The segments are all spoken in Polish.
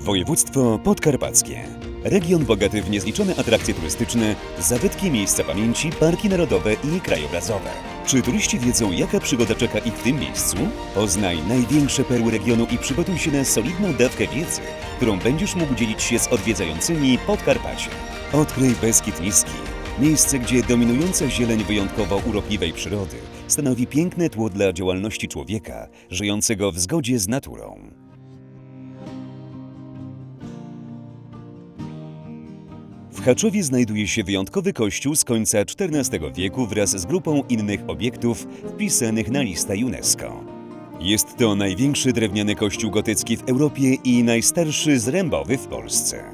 Województwo podkarpackie. Region bogaty w niezliczone atrakcje turystyczne, zabytki, miejsca pamięci, parki narodowe i krajobrazowe. Czy turyści wiedzą, jaka przygoda czeka ich w tym miejscu? Poznaj największe perły regionu i przygotuj się na solidną dawkę wiedzy, którą będziesz mógł dzielić się z odwiedzającymi Podkarpacie. Odkryj Beskid Niski. Miejsce, gdzie dominująca zieleń wyjątkowo urokliwej przyrody stanowi piękne tło dla działalności człowieka, żyjącego w zgodzie z naturą. W Chaczowie znajduje się wyjątkowy kościół z końca XIV wieku wraz z grupą innych obiektów wpisanych na listę UNESCO. Jest to największy drewniany kościół gotycki w Europie i najstarszy zrębowy w Polsce.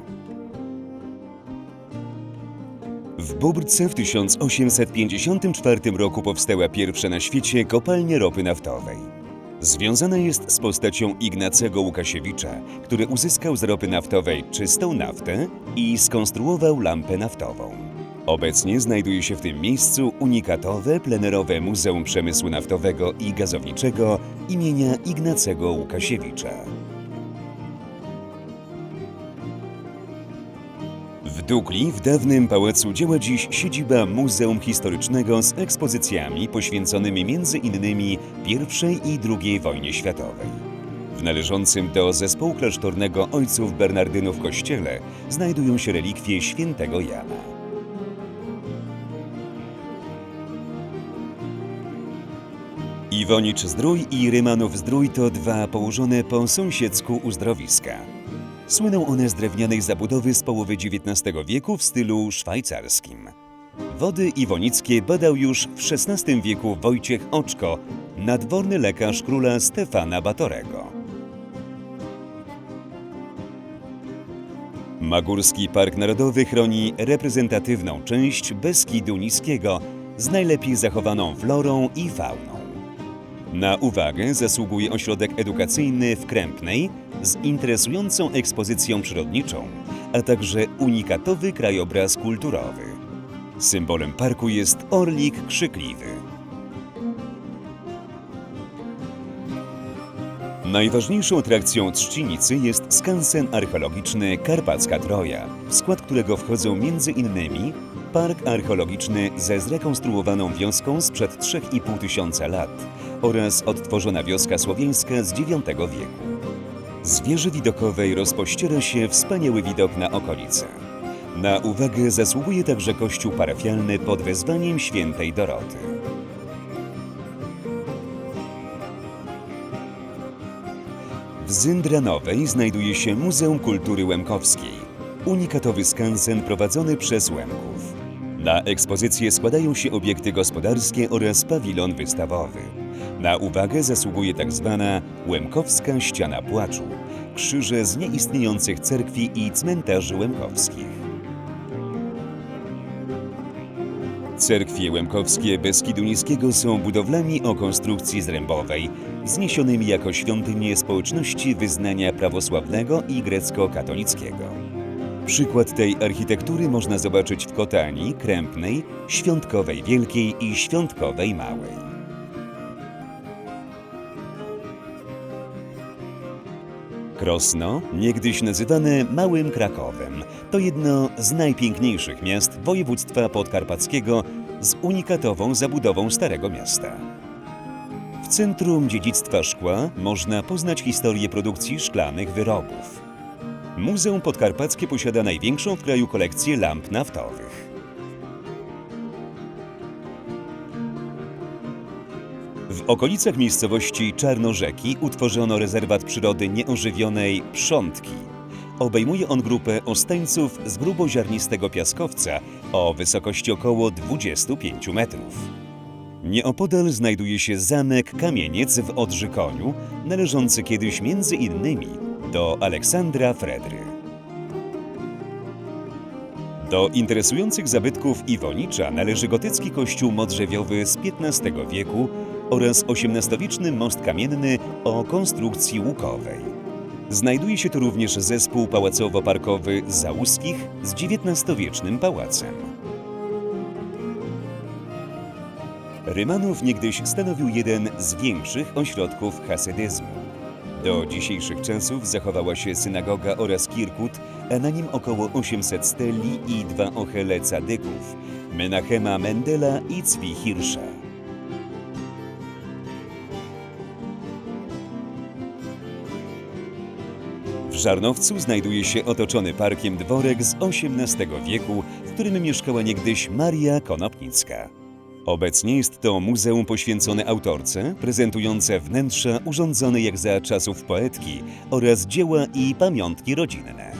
W Bóbrce w 1854 roku powstała pierwsza na świecie kopalnia ropy naftowej. Związana jest z postacią Ignacego Łukasiewicza, który uzyskał z ropy naftowej czystą naftę i skonstruował lampę naftową. Obecnie znajduje się w tym miejscu unikatowe plenerowe Muzeum Przemysłu Naftowego i Gazowniczego imienia Ignacego Łukasiewicza. W Dukli, w dawnym pałacu, działa dziś siedziba Muzeum Historycznego z ekspozycjami poświęconymi m.in. I i II wojnie światowej. W należącym do zespołu klasztornego ojców Bernardynów kościele znajdują się relikwie świętego Jana. Iwonicz Zdrój i Rymanów Zdrój to dwa położone po sąsiedzku uzdrowiska. Słyną one z drewnianej zabudowy z połowy XIX wieku w stylu szwajcarskim. Wody iwonickie badał już w XVI wieku Wojciech Oczko, nadworny lekarz króla Stefana Batorego. Magórski Park Narodowy chroni reprezentatywną część Beskidu Niskiego z najlepiej zachowaną florą i fauną. Na uwagę zasługuje ośrodek edukacyjny w Krępnej z interesującą ekspozycją przyrodniczą, a także unikatowy krajobraz kulturowy. Symbolem parku jest orlik krzykliwy. Najważniejszą atrakcją Trzcinicy jest skansen archeologiczny Karpacka Troja, w skład którego wchodzą m.in. park archeologiczny ze zrekonstruowaną wioską sprzed 3,5 tysiąca lat oraz odtworzona wioska słowiańska z IX wieku. Z wieży widokowej rozpościera się wspaniały widok na okolice. Na uwagę zasługuje także kościół parafialny pod wezwaniem świętej Doroty. W Zyndra-Nowej znajduje się Muzeum Kultury Łemkowskiej, unikatowy skansen prowadzony przez Łemków. Na ekspozycję składają się obiekty gospodarskie oraz pawilon wystawowy. Na uwagę zasługuje tzw. Łemkowska Ściana Płaczu, krzyże z nieistniejących cerkwi i cmentarzy łemkowskich. Cerkwie łemkowskie Beskidu Niskiego są budowlami o konstrukcji zrębowej, zniesionymi jako świątynie społeczności wyznania prawosławnego i grecko-katolickiego. Przykład tej architektury można zobaczyć w Kotani, Krępnej, Świątkowej Wielkiej i Świątkowej Małej. Krosno, niegdyś nazywane Małym Krakowem, to jedno z najpiękniejszych miast województwa podkarpackiego z unikatową zabudową Starego Miasta. W centrum dziedzictwa szkła można poznać historię produkcji szklanych wyrobów. Muzeum Podkarpackie posiada największą w kraju kolekcję lamp naftowych. W okolicach miejscowości Czarnorzeki utworzono rezerwat przyrody nieożywionej Przątki. Obejmuje on grupę ostańców z gruboziarnistego piaskowca o wysokości około 25 metrów. Nieopodal znajduje się zamek Kamieniec w Odrzykoniu, należący kiedyś między innymi do Aleksandra Fredry. Do interesujących zabytków Iwonicza należy gotycki kościół modrzewiowy z XV wieku oraz XVIII-wieczny most kamienny o konstrukcji łukowej. Znajduje się tu również zespół pałacowo-parkowy Załuskich z XIX-wiecznym pałacem. Rymanów niegdyś stanowił jeden z większych ośrodków hasydyzmu. Do dzisiejszych czasów zachowała się synagoga oraz kirkut, a na nim około 800 steli i dwa ochele cadyków, Menachema Mendela i Cwi Hirsza. W Żarnowcu znajduje się otoczony parkiem dworek z XVIII wieku, w którym mieszkała niegdyś Maria Konopnicka. Obecnie jest to muzeum poświęcone autorce, prezentujące wnętrza urządzone jak za czasów poetki oraz dzieła i pamiątki rodzinne.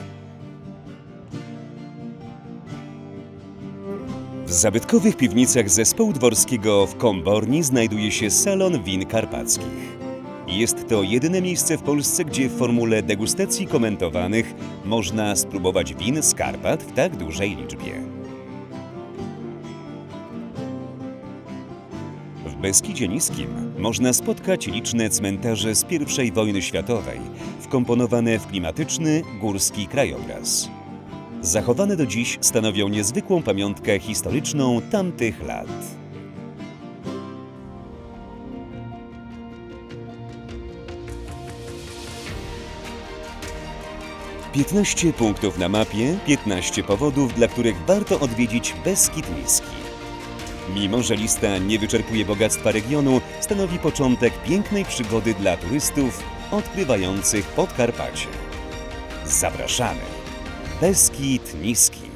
W zabytkowych piwnicach zespołu dworskiego w Komborni znajduje się salon win karpackich. Jest to jedyne miejsce w Polsce, gdzie w formule degustacji komentowanych można spróbować win z Karpat w tak dużej liczbie. W Beskidzie Niskim można spotkać liczne cmentarze z I wojny światowej, wkomponowane w klimatyczny, górski krajobraz. Zachowane do dziś stanowią niezwykłą pamiątkę historyczną tamtych lat. Piętnaście punktów na mapie, 15 powodów, dla których warto odwiedzić Beskid Niski. Mimo, że lista nie wyczerpuje bogactwa regionu, stanowi początek pięknej przygody dla turystów odkrywających Podkarpacie. Zapraszamy! Beskid Niski.